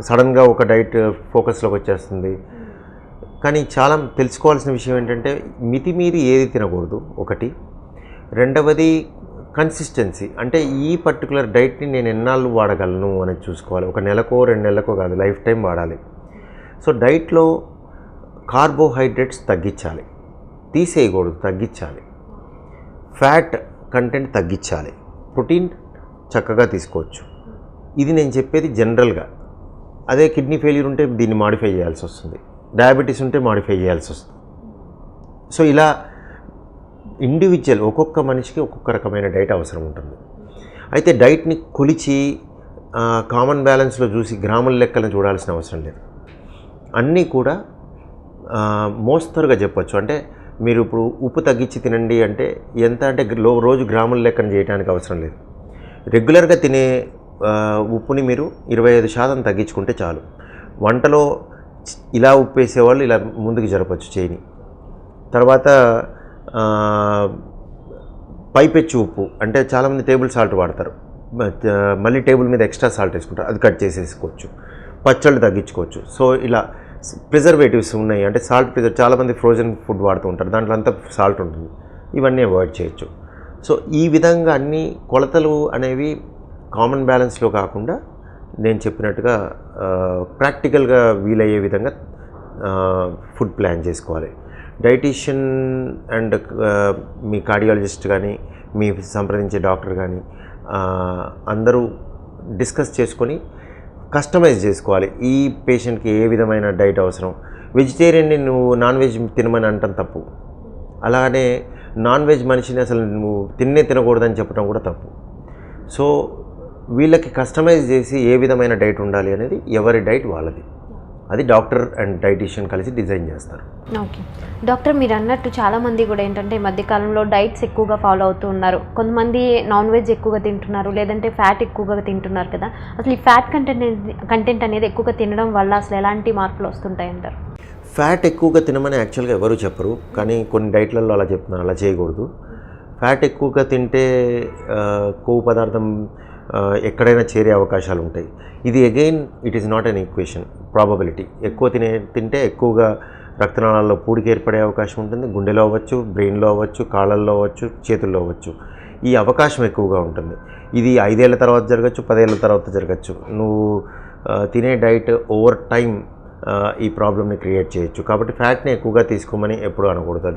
సడన్గా ఒక డైట్ ఫోకస్లోకి వచ్చేస్తుంది. కానీ చాలా తెలుసుకోవాల్సిన విషయం ఏంటంటే మితిమీరి ఏది తినకూడదు? ఒకటి. రెండవది కన్సిస్టెన్సీ అంటే ఈ పర్టికులర్ డైట్ని నేను ఎన్నాళ్ళు వాడగలను అనేది చూసుకోవాలి. ఒక నెలకో రెండు నెలలకో కాదు లైఫ్ టైం వాడాలి. సో డైట్లో కార్బోహైడ్రేట్స్ తగ్గించాలి. తీసేయకూడదు తగ్గించాలి. ఫ్యాట్ కంటెంట్ తగ్గించాలి. ప్రోటీన్ చక్కగా తీసుకోవచ్చు. ఇది నేను చెప్పేది జనరల్గా. అదే కిడ్నీ ఫెయిల్యూర్ ఉంటే దీన్ని మాడిఫై చేయాల్సి వస్తుంది. డయాబెటీస్ ఉంటే మాడిఫై చేయాల్సి వస్తుంది. సో ఇలా ఇండివిజువల్ ఒక్కొక్క మనిషికి ఒక్కొక్క రకమైన డైట్ అవసరం ఉంటుంది. అయితే డైట్ని కొలిచి కామన్ బ్యాలెన్స్లో చూసి గ్రాముల లెక్కలను చూడాల్సిన అవసరం లేదు. అన్నీ కూడా మోస్తరుగా చెప్పొచ్చు. అంటే మీరు ఇప్పుడు ఉప్పు తగ్గించి తినండి అంటే ఎంత అంటే లో రోజు గ్రాముల లెక్కన చేయడానికి అవసరం లేదు. రెగ్యులర్గా తినే ఉప్పుని మీరు ఇరవై ఐదు శాతం తగ్గించుకుంటే చాలు. వంటలో ఇలా ఉప్పు వేసేవాళ్ళు ఇలా ముందుకు జరపచ్చు చేయని. తర్వాత పైపెచ్చు ఉప్పు. అంటే చాలామంది టేబుల్ సాల్ట్ వాడతారు. మళ్ళీ టేబుల్ మీద ఎక్స్ట్రా సాల్ట్ వేసుకుంటారు. అది కట్ చేసేసుకోవచ్చు. పచ్చళ్ళు తగ్గించుకోవచ్చు. సో ఇలా ప్రిజర్వేటివ్స్ ఉన్నాయి. అంటే సాల్ట్ ప్రిజర్ చాలామంది ఫ్రోజన్ ఫుడ్ వాడుతూ ఉంటారు. దాంట్లో అంతా సాల్ట్ ఉంటుంది. ఇవన్నీ అవాయిడ్ చేయొచ్చు. సో ఈ విధంగా అన్ని కొలతలు అనేవి కామన్ బ్యాలెన్స్లో కాకుండా నేను చెప్పినట్టుగా ప్రాక్టికల్గా వీలయ్యే విధంగా ఫుడ్ ప్లాన్ చేసుకోవాలి. డైటీషియన్ అండ్ మీ కార్డియాలజిస్ట్ కానీ మీ సంప్రదించే డాక్టర్ కానీ అందరూ డిస్కస్ చేసుకొని కస్టమైజ్ చేసుకోవాలి. ఈ పేషెంట్కి ఏ విధమైన డైట్ అవసరం? వెజిటేరియన్ని నువ్వు నాన్ వెజ్ తినమని అంటాం తప్పు. అలానే నాన్ వెజ్ మనిషిని అసలు నువ్వు తిన్నే తినకూడదని చెప్పడం కూడా తప్పు. సో వీళ్ళకి కస్టమైజ్ చేసి ఏ విధమైన డైట్ ఉండాలి అనేది ఎవరి డైట్ వాళ్ళది. అది డాక్టర్ అండ్ డైటీషియన్ కలిసి డిజైన్ చేస్తారు. ఓకే. డాక్టర్ మీరు అన్నట్టు చాలామంది కూడా ఏంటంటే ఈ మధ్యకాలంలో డైట్స్ ఎక్కువగా ఫాలో అవుతూ ఉన్నారు. కొంతమంది నాన్ వెజ్ ఎక్కువగా తింటున్నారు లేదంటే ఫ్యాట్ ఎక్కువగా తింటున్నారు కదా. అసలు ఈ ఫ్యాట్ కంటెంట్ కంటెంట్ అనేది ఎక్కువగా తినడం వల్ల అసలు ఎలాంటి మార్పులు వస్తుంటాయి అంటారు? ఫ్యాట్ ఎక్కువగా తినమని యాక్చువల్గా ఎవరు చెప్పరు కానీ కొన్ని డైట్లలో అలా చెప్తున్నారు. అలా చేయకూడదు. ఫ్యాట్ ఎక్కువగా తింటే కొవ్వు పదార్థం ఎక్కడైనా చేరే అవకాశాలు ఉంటాయి ఇది again it is not an equation probability ఎక్కువ తినే తింటే ఎక్కువగా రక్తనాళాల్లో పూడికి ఏర్పడే అవకాశం ఉంటుంది. గుండెలో అవ్వచ్చు బ్రెయిన్లో అవ్వచ్చు కాళ్ళల్లో అవ్వచ్చు చేతుల్లో అవ్వచ్చు. ఈ అవకాశం ఎక్కువగా ఉంటుంది. ఇది ఐదేళ్ళ తర్వాత జరగచ్చు పదేళ్ళ తర్వాత జరగచ్చు. నువ్వు తినే డైట్ ఓవర్ టైం ఈ ప్రాబ్లమ్ని క్రియేట్ చేయొచ్చు. కాబట్టి ఫ్యాట్ని ఎక్కువగా తీసుకోమని ఎప్పుడు అనకూడదు. అది